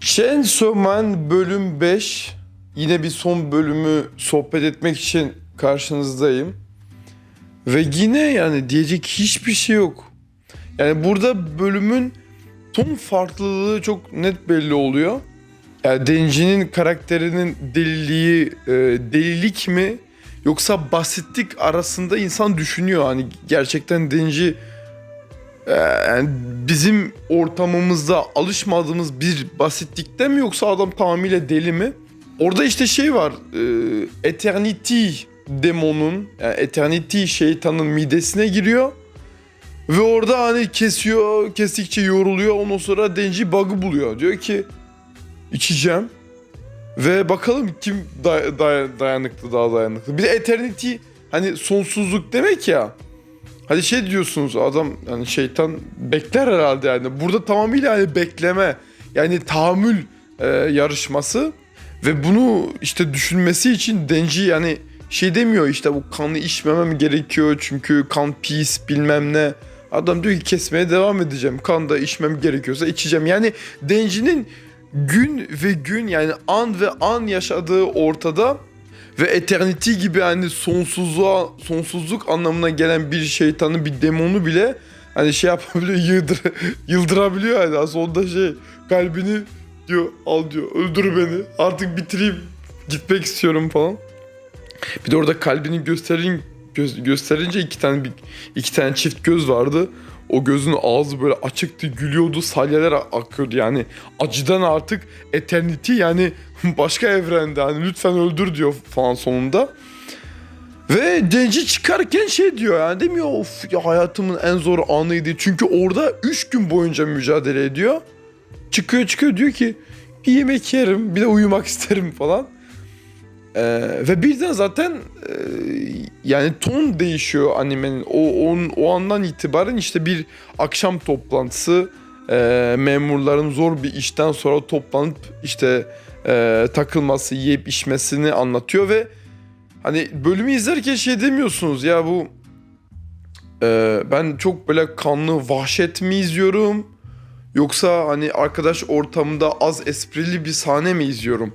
Chainsaw Man bölüm 5. Yine bir son bölümü sohbet etmek için karşınızdayım. Ve yine yani diyecek hiçbir şey yok. Yani burada bölümün ton farklılığı çok net belli oluyor. Yani Denji'nin karakterinin deliliği e, delilik mi yoksa basitlik arasında insan düşünüyor. Hani gerçekten Denji e, yani bizim ortamımızda alışmadığımız bir basitlikte mi yoksa adam tamamıyla deli mi? Orada işte şey var. E, Eternity demonun, yani Eternity şeytanın midesine giriyor. Ve orada hani kesiyor, kestikçe yoruluyor. Ondan sonra Denji bug'ı buluyor. Diyor ki içeceğim. Ve bakalım kim day- day- dayanıklı daha dayanıklı. Bir de Eternity hani sonsuzluk demek ya. Hani şey diyorsunuz adam hani şeytan bekler herhalde yani. Burada tamamıyla hani bekleme yani tahammül e, yarışması ve bunu işte düşünmesi için Denji yani şey demiyor işte bu kanı içmemem gerekiyor çünkü kan pis bilmem ne. Adam diyor ki kesmeye devam edeceğim. Kan da içmem gerekiyorsa içeceğim. Yani Denji'nin gün ve gün yani an ve an yaşadığı ortada ve eternity gibi hani sonsuzluğa sonsuzluk anlamına gelen bir şeytanı bir demonu bile hani şey yapabiliyor yıldır, yıldırabiliyor yani sonunda şey kalbini diyor al diyor öldür beni artık bitireyim gitmek istiyorum falan. Bir de orada kalbini gösterin göz, gösterince iki tane bir, iki tane çift göz vardı. O gözün ağzı böyle açıktı, gülüyordu, salyalar akıyordu yani. Acıdan artık eternity yani başka evrende hani lütfen öldür diyor falan sonunda. Ve Denji çıkarken şey diyor yani demiyor of ya hayatımın en zor anıydı. Çünkü orada 3 gün boyunca mücadele ediyor. Çıkıyor çıkıyor diyor ki bir yemek yerim bir de uyumak isterim falan. Ee, ve birden zaten e, yani ton değişiyor animenin. O, on, o andan itibaren işte bir akşam toplantısı e, memurların zor bir işten sonra toplanıp işte e, takılması, yiyip içmesini anlatıyor ve hani bölümü izlerken şey demiyorsunuz ya bu e, ben çok böyle kanlı vahşet mi izliyorum yoksa hani arkadaş ortamında az esprili bir sahne mi izliyorum?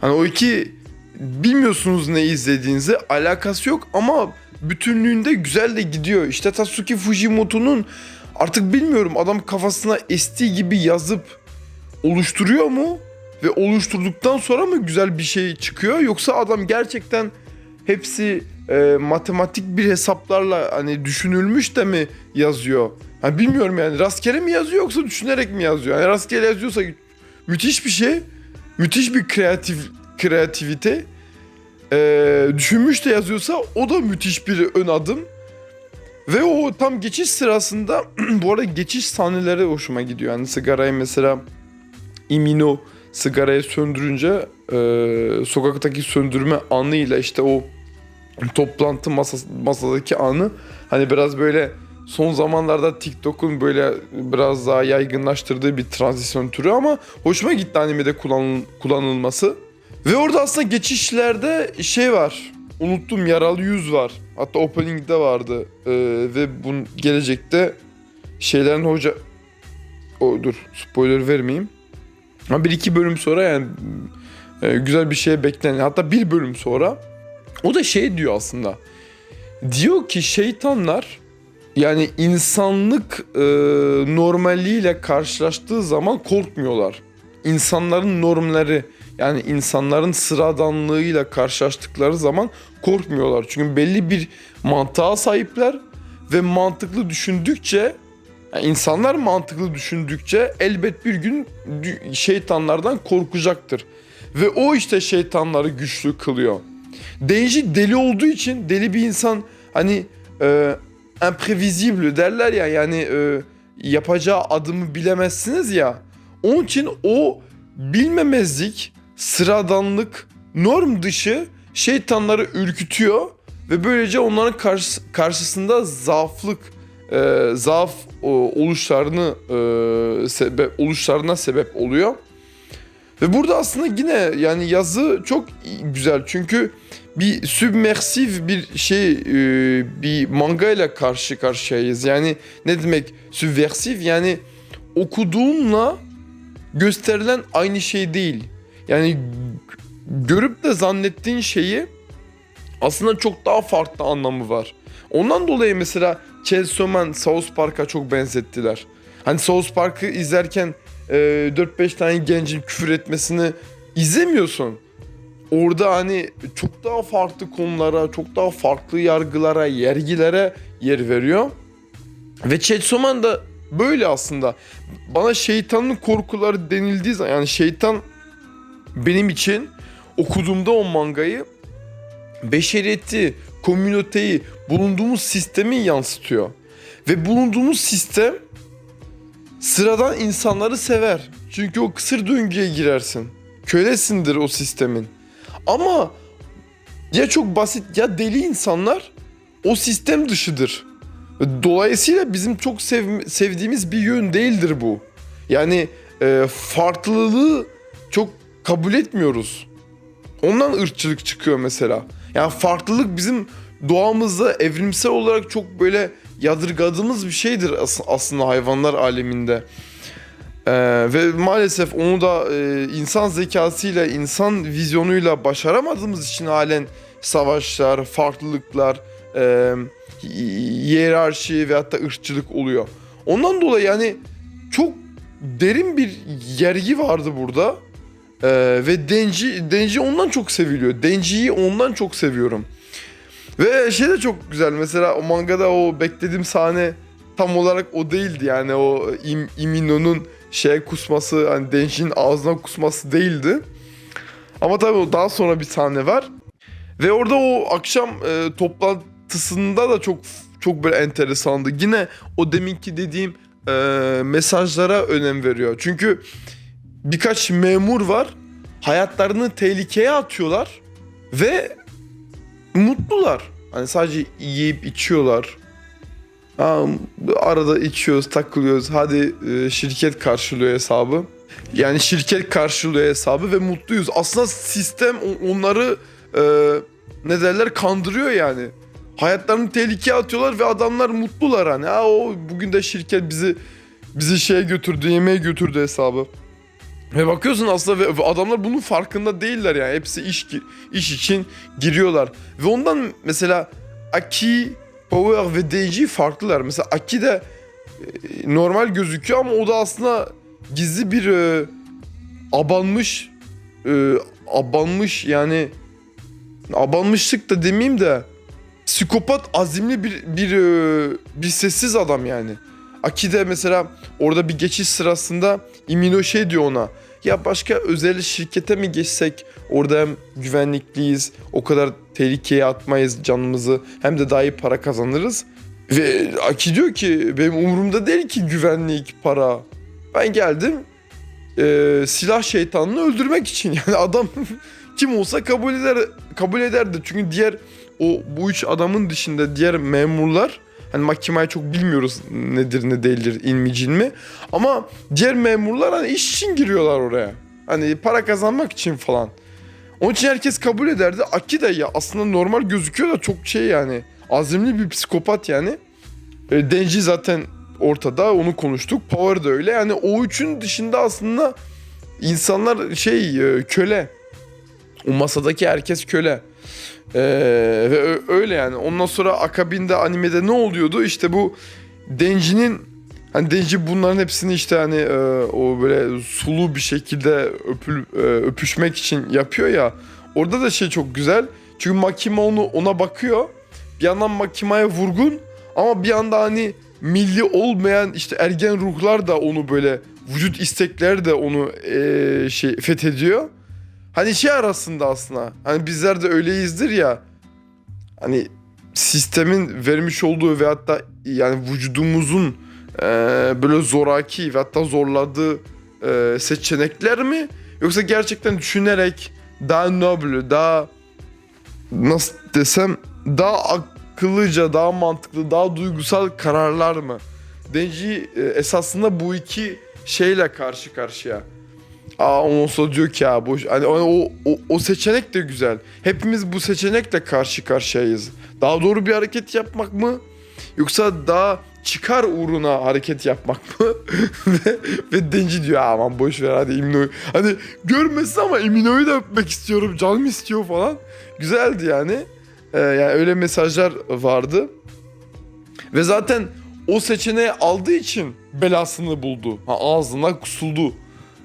Hani o iki bilmiyorsunuz ne izlediğinizi alakası yok ama bütünlüğünde güzel de gidiyor. İşte Tatsuki Fujimoto'nun artık bilmiyorum adam kafasına estiği gibi yazıp oluşturuyor mu? Ve oluşturduktan sonra mı güzel bir şey çıkıyor? Yoksa adam gerçekten hepsi e, matematik bir hesaplarla hani düşünülmüş de mi yazıyor? Ha bilmiyorum yani rastgele mi yazıyor yoksa düşünerek mi yazıyor? Yani rastgele yazıyorsa müthiş bir şey. Müthiş bir kreatif kreativite. Ee, düşünmüş de yazıyorsa o da müthiş bir ön adım. Ve o tam geçiş sırasında bu arada geçiş sahneleri hoşuma gidiyor. Yani sigarayı mesela Imino sigarayı söndürünce e, sokaktaki söndürme anıyla işte o toplantı masası, masadaki anı hani biraz böyle son zamanlarda TikTok'un böyle biraz daha yaygınlaştırdığı bir transisyon türü ama hoşuma gitti animede kullanıl, kullanılması. Ve orada aslında geçişlerde şey var. Unuttum yaralı yüz var. Hatta opening'de vardı. Ee, ve bunun gelecekte şeylerin hoca... O, dur spoiler vermeyeyim. Ama bir iki bölüm sonra yani e, güzel bir şeye beklenen hatta bir bölüm sonra o da şey diyor aslında. Diyor ki şeytanlar yani insanlık e, normaliyle karşılaştığı zaman korkmuyorlar. İnsanların normları yani insanların sıradanlığıyla karşılaştıkları zaman korkmuyorlar. Çünkü belli bir mantığa sahipler ve mantıklı düşündükçe yani insanlar mantıklı düşündükçe elbet bir gün şeytanlardan korkacaktır. Ve o işte şeytanları güçlü kılıyor. Denji deli olduğu için deli bir insan hani e, imprevisible derler ya yani e, yapacağı adımı bilemezsiniz ya. Onun için o bilmemezlik, sıradanlık, norm dışı şeytanları ürkütüyor ve böylece onların karşı, karşısında zaaflık, e, zaaf e, oluşlarını e, sebep oluşlarına sebep oluyor. Ve burada aslında yine yani yazı çok güzel çünkü bir submersif bir şey e, bir manga ile karşı karşıyayız. Yani ne demek subversif yani okuduğunla gösterilen aynı şey değil. Yani görüp de zannettiğin şeyi aslında çok daha farklı anlamı var. Ondan dolayı mesela Chelsea Man South Park'a çok benzettiler. Hani South Park'ı izlerken e, 4-5 tane gencin küfür etmesini izlemiyorsun. Orada hani çok daha farklı konulara, çok daha farklı yargılara, yergilere yer veriyor. Ve Chelsea Man da böyle aslında. Bana şeytanın korkuları denildiği zaman yani şeytan benim için okuduğumda o mangayı beşeriyeti, komüniteyi, bulunduğumuz sistemi yansıtıyor. Ve bulunduğumuz sistem sıradan insanları sever. Çünkü o kısır döngüye girersin. Kölesindir o sistemin. Ama ya çok basit ya deli insanlar o sistem dışıdır. Dolayısıyla bizim çok sev- sevdiğimiz bir yön değildir bu. Yani e, farklılığı çok kabul etmiyoruz. Ondan ırkçılık çıkıyor mesela. Yani farklılık bizim doğamızda evrimsel olarak çok böyle yadırgadığımız bir şeydir as- aslında hayvanlar aleminde. Ee, ve maalesef onu da e, insan zekasıyla, insan vizyonuyla başaramadığımız için halen savaşlar, farklılıklar, e, hiyerarşi ve hatta ırkçılık oluyor. Ondan dolayı yani çok derin bir yergi vardı burada. Ee, ve Denji, Denji ondan çok seviliyor. Denji'yi ondan çok seviyorum. Ve şey de çok güzel. Mesela o mangada o beklediğim sahne tam olarak o değildi. Yani o Im, Imino'nun şeye kusması, hani Denji'nin ağzına kusması değildi. Ama tabii o daha sonra bir sahne var. Ve orada o akşam e, toplantısında da çok çok böyle enteresandı. Yine o deminki dediğim e, mesajlara önem veriyor. Çünkü birkaç memur var. Hayatlarını tehlikeye atıyorlar ve mutlular. Hani sadece yiyip içiyorlar. Ha, arada içiyoruz, takılıyoruz. Hadi e, şirket karşılıyor hesabı. Yani şirket karşılıyor hesabı ve mutluyuz. Aslında sistem onları e, ne derler kandırıyor yani. Hayatlarını tehlikeye atıyorlar ve adamlar mutlular hani. Ha o bugün de şirket bizi bizi şeye götürdü, yemeğe götürdü hesabı. Ve bakıyorsun aslında ve adamlar bunun farkında değiller yani. Hepsi iş iş için giriyorlar. Ve ondan mesela Aki, Power ve Denji farklılar. Mesela Aki de e, normal gözüküyor ama o da aslında gizli bir e, abanmış e, abanmış yani abanmışlık da demeyeyim de psikopat azimli bir bir e, bir sessiz adam yani. Aki de mesela orada bir geçiş sırasında Imino şey diyor ona. Ya başka özel şirkete mi geçsek orada hem güvenlikliyiz o kadar tehlikeye atmayız canımızı hem de daha iyi para kazanırız. Ve Aki diyor ki benim umurumda değil ki güvenlik para. Ben geldim e, silah şeytanını öldürmek için yani adam kim olsa kabul eder kabul ederdi. Çünkü diğer o bu üç adamın dışında diğer memurlar hani mahkemeyi çok bilmiyoruz nedir ne değildir ilmi mi ama diğer memurlar hani iş için giriyorlar oraya. Hani para kazanmak için falan. Onun için herkes kabul ederdi. Aki de ya aslında normal gözüküyor da çok şey yani azimli bir psikopat yani. E, Denji zaten ortada onu konuştuk. Power da öyle. Yani o üçün dışında aslında insanlar şey e, köle. O masadaki herkes köle. Ee, ve öyle yani. Ondan sonra akabinde animede ne oluyordu? İşte bu Denji'nin hani Denji bunların hepsini işte hani e, o böyle sulu bir şekilde öpül, e, öpüşmek için yapıyor ya. Orada da şey çok güzel. Çünkü Makima onu ona bakıyor. Bir yandan Makima'ya vurgun ama bir yanda hani milli olmayan işte ergen ruhlar da onu böyle vücut istekler de onu e, şey fethediyor. Hani şey arasında aslında. Hani bizler de öyleyizdir ya. Hani sistemin vermiş olduğu ve hatta yani vücudumuzun e, böyle zoraki ve hatta zorladığı e, seçenekler mi? Yoksa gerçekten düşünerek daha noble, daha nasıl desem daha akıllıca, daha mantıklı, daha duygusal kararlar mı? Denji e, esasında bu iki şeyle karşı karşıya. Aa ondan sonra diyor ki ya boş hani o, o, o seçenek de güzel. Hepimiz bu seçenekle karşı karşıyayız. Daha doğru bir hareket yapmak mı? Yoksa daha çıkar uğruna hareket yapmak mı? ve, ve Denci diyor aman boş ver hadi İmino'yu. Hani görmesin ama İmino'yu da öpmek istiyorum canım istiyor falan. Güzeldi yani. Ee, yani öyle mesajlar vardı. Ve zaten o seçeneği aldığı için belasını buldu. Ha, ağzına kusuldu.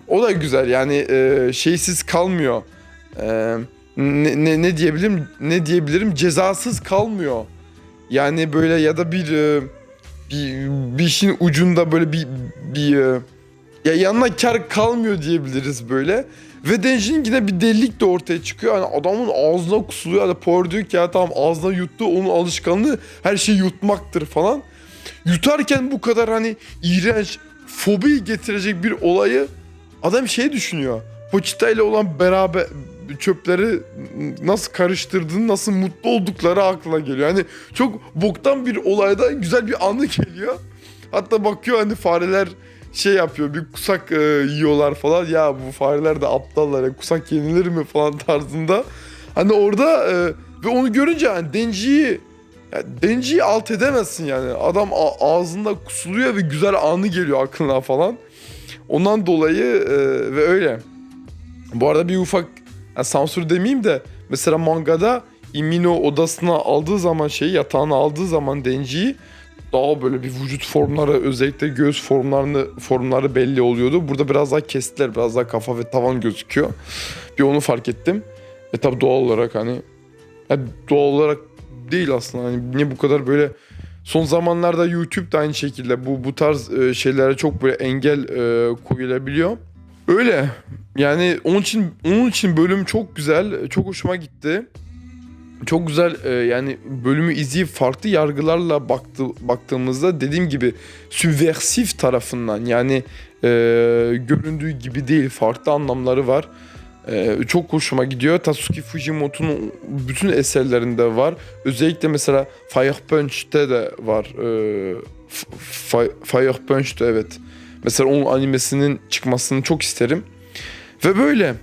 O da güzel yani e, şeysiz kalmıyor. E, ne, ne, ne diyebilirim ne diyebilirim cezasız kalmıyor. Yani böyle ya da bir e, bir, bir işin ucunda böyle bir bir e, ya yanına kar kalmıyor diyebiliriz böyle. Ve Denji'nin yine bir delilik de ortaya çıkıyor. Yani adamın ağzına kusuluyor. Hani Power diyor ki ya tamam ağzına yuttu. Onun alışkanlığı her şeyi yutmaktır falan. Yutarken bu kadar hani iğrenç, fobi getirecek bir olayı adam şey düşünüyor. Poçita ile olan beraber çöpleri nasıl karıştırdığını, nasıl mutlu oldukları aklına geliyor. Yani çok boktan bir olayda güzel bir anı geliyor. Hatta bakıyor hani fareler şey yapıyor bir kusak e, yiyorlar falan. Ya bu fareler de aptallar ya kusak yenilir mi falan tarzında. Hani orada e, ve onu görünce hani Denji'yi ya Denji'yi alt edemezsin yani. Adam ağzında kusuluyor ve güzel anı geliyor aklına falan. Ondan dolayı e, ve öyle. Bu arada bir ufak yani sansür demeyeyim de mesela mangada Imino odasına aldığı zaman şeyi yatağına aldığı zaman Denji'yi daha böyle bir vücut formları özellikle göğüs formlarını formları belli oluyordu. Burada biraz daha kestiler. Biraz daha kafa ve tavan gözüküyor. Bir onu fark ettim. E tabi doğal olarak hani ya doğal olarak değil aslında. Hani niye bu kadar böyle son zamanlarda YouTube da aynı şekilde bu bu tarz e, şeylere çok böyle engel e, koyulabiliyor. Öyle. Yani onun için onun için bölüm çok güzel. Çok hoşuma gitti. Çok güzel e, yani bölümü izleyip farklı yargılarla baktı, baktığımızda dediğim gibi sübversif tarafından yani e, göründüğü gibi değil farklı anlamları var. E, çok hoşuma gidiyor. Tatsuki Fujimoto'nun bütün eserlerinde var. Özellikle mesela Fire Punch'te de var. E, Fi- Fire Punch'te evet. Mesela onun animesinin çıkmasını çok isterim. Ve böyle.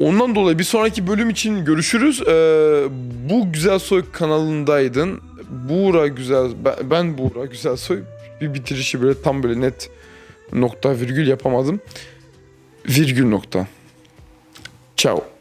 Ondan dolayı bir sonraki bölüm için görüşürüz. Ee, bu Güzel Soy kanalındaydın. Buğra Güzel, ben, ben Buğra Güzel Soy. Bir bitirişi böyle tam böyle net nokta virgül yapamadım. Virgül nokta. Ciao.